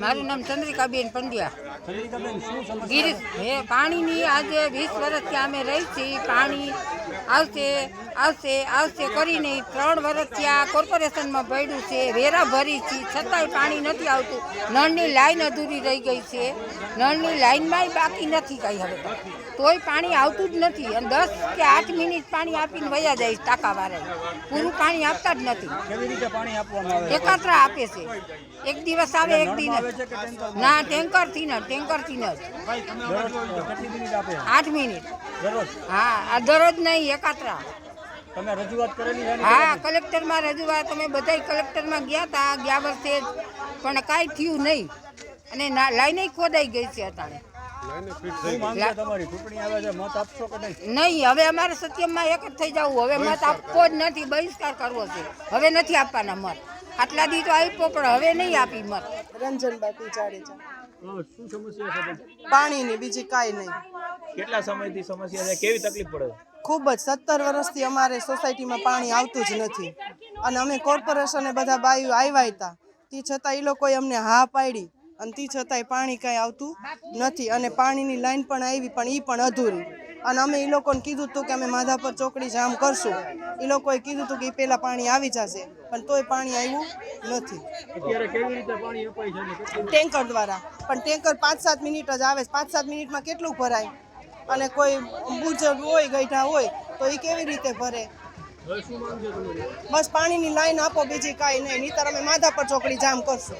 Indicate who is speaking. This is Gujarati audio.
Speaker 1: મારું નામ ચંદ્રિકાબેન પંડ્યા.
Speaker 2: ચંદ્રિકાબેન શું
Speaker 1: હે પાણીની આજે વીસ વર્ષથી અમે રહી છીએ પાણી આવશે આવશે આવશે કરીને ત્રણ વર્ષથી આ કોર્પોરેશનમાં પડ્યું છે વેરા ભરી છે છતાંય પાણી નથી આવતું. નળની લાઈન અધૂરી રહી ગઈ છે. નળની લાઈનમાંય બાકી નથી કાંઈ હવે. તોય પાણી આવતું જ નથી અને દસ કે આઠ મિનિટ પાણી આપીને વયા જાય છે ટાંકાવાળા પૂરું પાણી આપતા જ નથી.
Speaker 2: કેવી રીતે પાણી આપવામાં આવે? છે?
Speaker 1: એકાત્રા આપે છે. એક દિવસ આવે એક દિન? ના ટેન્કરથી ન ટેન્કરથી ન આઠ મિનિટ. હા આ દરરોજ નહીં એકાત્રા
Speaker 2: તમે રજૂઆત કરેલી છે
Speaker 1: હા? કલેક્ટરમાં રજૂઆત. અમે બધાય કલેક્ટરમાં ગયા હતા ગયા વર્ષે પણ કાંઈ થયું નહીં. અને ના- લાઈને ખોદાઈ ગઈ છે અત્યારે
Speaker 2: શું માંગ છે તમારી? ચૂંટણી આવે છે મત આપશો કે નહીં?
Speaker 1: હવે અમારે સત્યમમાં એક જ થઈ જવું. હવે મત આપવો જ નથી બહિષ્કાર કરવો છે. હવે નથી આપવાના મત. આટલા દી તો આપ્યો પણ હવે નહીં આપી મત.
Speaker 3: રંજનબાઈ જાડેજા? પાણીની બીજી કાંઈ નહીં.
Speaker 4: કેટલા સમયથી સમસ્યા છે? કેવી તકલીફ પડે
Speaker 3: ખૂબ જ સત્તર વર્ષથી અમારે સોસાયટીમાં પાણી આવતું જ નથી. અને અમે કોર્પોરેશને બધા બાયું આવ્યા હતા. તે છતાં એ લોકોએ અમને હા પાડી. અને તે છતાંય પાણી કાંઈ આવતું નથી. અને પાણીની લાઈન પણ આવી પણ એ પણ અધૂરી. અને અમે એ લોકોને કીધું હતું કે અમે માધાપર ચોકડી જામ કરશું. એ લોકોએ કીધું હતું કે એ પહેલાં પાણી આવી જશે. પણ તોય પાણી આવ્યું નથી. ટેન્કર દ્વારા. પણ ટેન્કર પાંચ સાત મિનિટ જ આવે. પાંચ સાત મિનિટમાં કેટલું ભરાય? અને કોઈ બુજુર્ગ હોય ગઈઢા હોય, તો એ કેવી રીતે ભરે? બસ પાણીની લાઈન આપો, બીજી કાંઈ નહીં. નહીતર અમે માધાપર ચોકડી જામ કરશું.